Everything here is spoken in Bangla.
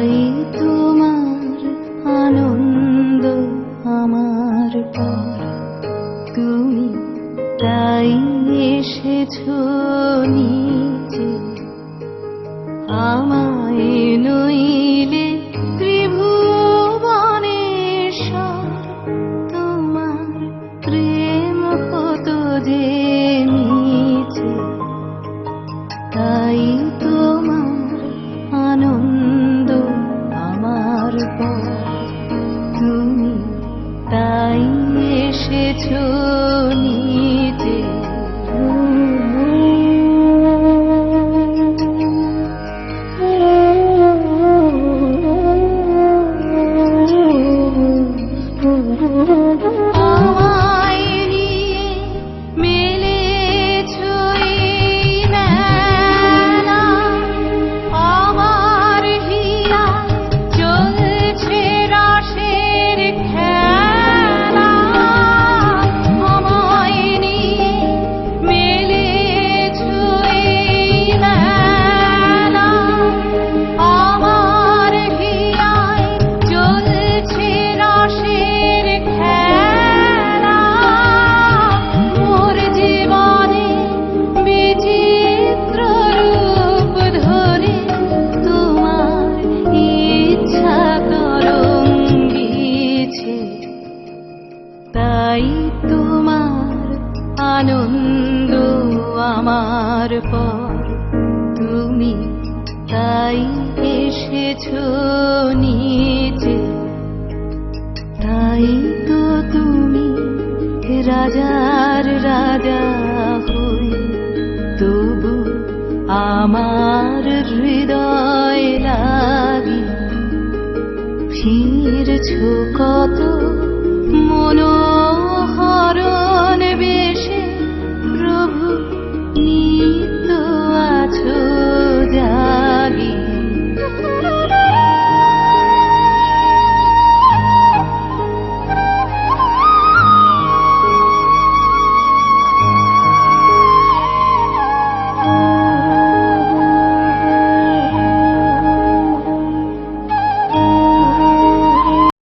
চাই তোমার আনন্দ আমার পর। তুমি তাই এসেছ নিয়ে Oh আনন্দ আমার পর। তুমি তাই এসেছ নিচে। তাই তো তুমি রাজার রাজা হই তবু আমার হৃদয় লাগি। ফিরছ কত মনোহর